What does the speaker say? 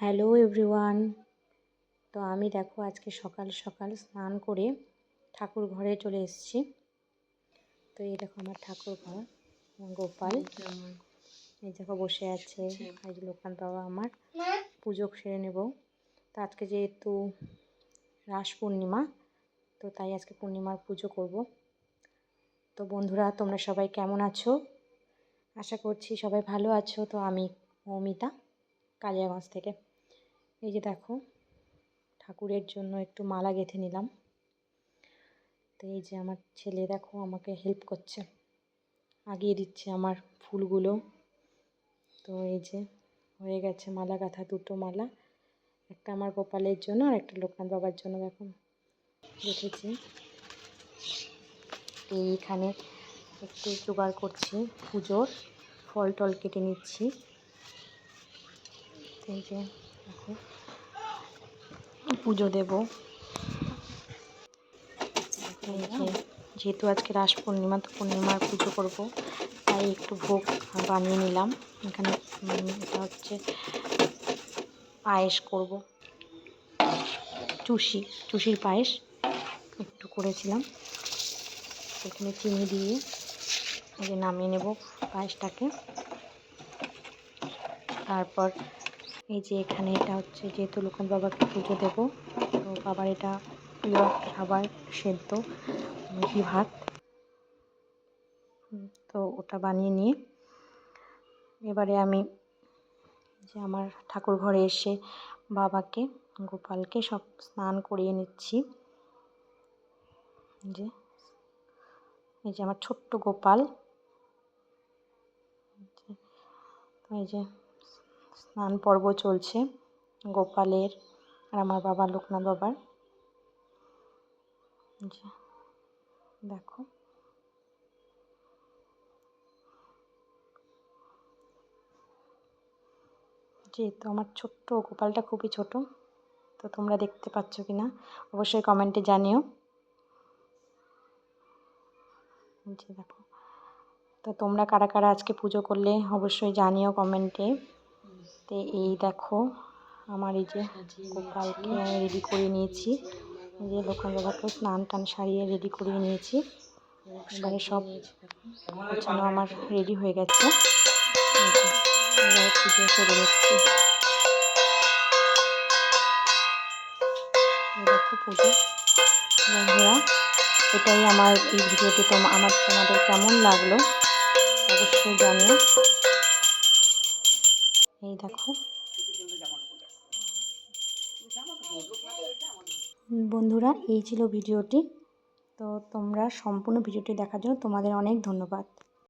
Hello everyone. তো আমি দেখো আজকে সকাল সকাল স্নান করে ঠাকুর ঘরে চলে এসেছি। তো এই দেখো আমার ঠাকুর ঘর গোপাল। এই দেখো বসে আছে, এই যে লোকনাথ বাবা আমার। পুজো সেরে নেব। তো আজকে যেহেতু রাস পূর্ণিমা, তো তাই আজকে পূর্ণিমার পুজো করব। তো বন্ধুরা, তোমরা সবাই কেমন আছো? আশা করছি সবাই ভালো আছো। তো আমি মৌমিতা কালিয়াগঞ্জ থেকে। এই যে দেখো, ঠাকুরের জন্য একটু মালা গেঁথে নিলাম। তো এই যে আমার ছেলে দেখো আমাকে হেল্প করছে, আগিয়ে দিচ্ছে আমার ফুলগুলো। তো এই যে হয়ে গেছে মালা গাঁথা, দুটো মালা, একটা আমার গোপালের জন্য আর একটা লোকনাথ বাবার জন্য দেখো। গেঁথেছি এইখানে একটু জোগাড় করছি পুজোর, ফল টল কেটে নিচ্ছি। এই যে পুজো দেব। যেহেতু আজকে রাস পূর্ণিমা, তো পূর্ণিমার পুজো করব, তাই একটু ভোগ বানিয়ে নিলাম। এখানে এটা হচ্ছে পায়েস করব। চুষি, চুষির পায়েস একটু করেছিলাম। এখানে চিনি দিয়ে যে নামিয়ে নেব পায়েসটাকে। তারপর এই যে এখানে এটা হচ্ছে যেহেতু লোকন বাবাকে পুজো দেবো, তো বাবার এটা প্রিয় খাবার সেদ্ধ ঘি ভাত। তো ওটা বানিয়ে নিয়ে এবারে আমি যে আমার ঠাকুর ঘরে এসে বাবাকে, গোপালকে সব স্নান করিয়ে নিচ্ছি। যে, এই যে আমার ছোট্ট গোপাল। এই যে স্নান পর্ব চলছে, গোপালের আর আমার বাবা লোকনাথ বাবার। দেখো। যেহেতু আমার ছোট্ট গোপালটা খুবই ছোট, তো তোমরা দেখতে পাচ্ছ কি না অবশ্যই কমেন্টে জানিও। দেখো। তো তোমরা কারা কারা আজকে পুজো করলে অবশ্যই জানিও কমেন্টে। তো এই দেখো, আমার এই যে গোপালকে আমি রেডি করে নিয়েছি। যে লোকাল বাবাকে স্নান টান সারিয়ে রেডি করিয়ে নিয়েছি। এবারে সব গোছানো আমার রেডি হয়ে গেছে। করে এটাই আমার এই ভিডিওটি। তো আমার তোমাদের কেমন লাগল অবশ্যই জানিও। এই দেখো। বন্ধুরা, এই ছিল ভিডিওটি। তো তোমরা সম্পূর্ণ ভিডিওটি দেখার জন্য তোমাদের অনেক ধন্যবাদ।